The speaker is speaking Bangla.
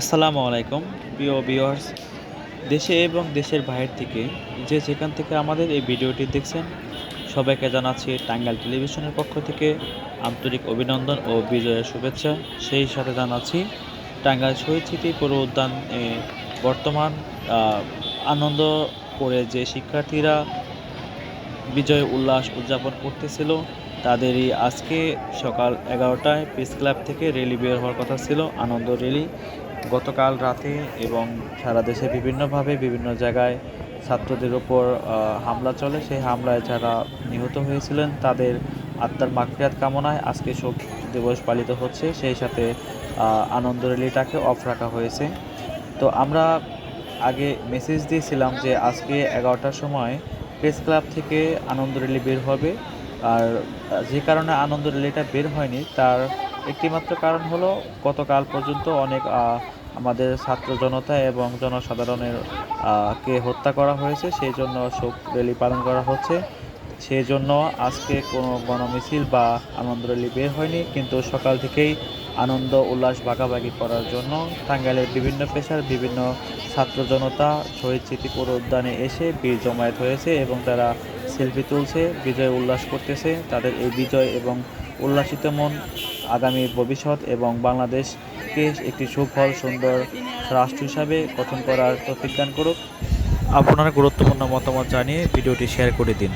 আসসালামু আলাইকুম, প্রিয় ভিউয়ার্স দেশে এবং দেশের বাইরে থেকে যে যেখান থেকে আমাদের এই ভিডিওটি দেখছেন, সবাইকে জানাচ্ছি টাঙ্গাইল টেলিভিশনের পক্ষ থেকে আন্তরিক অভিনন্দন ও বিজয়ের শুভেচ্ছা। সেই সাথে জানাচ্ছি টাঙ্গাইল শহীদ স্মৃতি পৌর উদ্যান বর্তমান আনন্দ করে যে শিক্ষার্থীরা বিজয় উল্লাস উদযাপন করতেছিল, তাদেরই আজকে সকাল এগারোটায় প্রেস ক্লাব থেকে র্যালি বের হওয়ার কথা ছিল, আনন্দ র্যালি। গতকাল রাতে এবং সারা দেশে বিভিন্নভাবে বিভিন্ন জায়গায় ছাত্রদের ওপর হামলা চলে। সেই হামলায় যারা নিহত হয়েছিলেন, তাদের আত্মার মাগফিরাত কামনায় আজকে শোক দিবস পালিত হচ্ছে। সেই সাথে আনন্দ র্যালিটাকে অফ রাখা হয়েছে। তো আমরা আগে মেসেজ দিয়েছিলাম যে আজকে এগারোটার সময় প্রেস ক্লাব থেকে আনন্দ র্যালি বের হবে। আর যে কারণে আনন্দ র্যালিটা বের হয়নি, তার একটিমাত্র কারণ হলো, গতকাল পর্যন্ত অনেক আমাদের ছাত্র জনতা এবং জনসাধারণের কে হত্যা করা হয়েছে, সেই জন্য শোক র্যালি পালন করা হচ্ছে। সেই জন্য আজকে কোনো গণমিছিল বা আনন্দ র্যালি বের হয়নি, কিন্তু সকাল থেকেই আনন্দ, উল্লাস, ভাগাভাগি করার জন্য টাঙ্গাইলের বিভিন্ন পেশার বিভিন্ন ছাত্র জনতা শহীদ স্মৃতি পৌর উদ্যানে এসে বীর জমায়েত হয়েছে এবং তারা সেলফি তুলছে, বিজয় উল্লাস করতেছে। তাদের এই বিজয় এবং উল্লাসিত মন, আগামী ভবিষ্যৎ এবং বাংলাদেশকে একটি সুফল, সুন্দর রাষ্ট্র হিসাবে গঠন করার প্রতিজ্ঞান করুক। আপনার গুরুত্বপূর্ণ মতামত জানিয়ে ভিডিওটি শেয়ার করে দিন।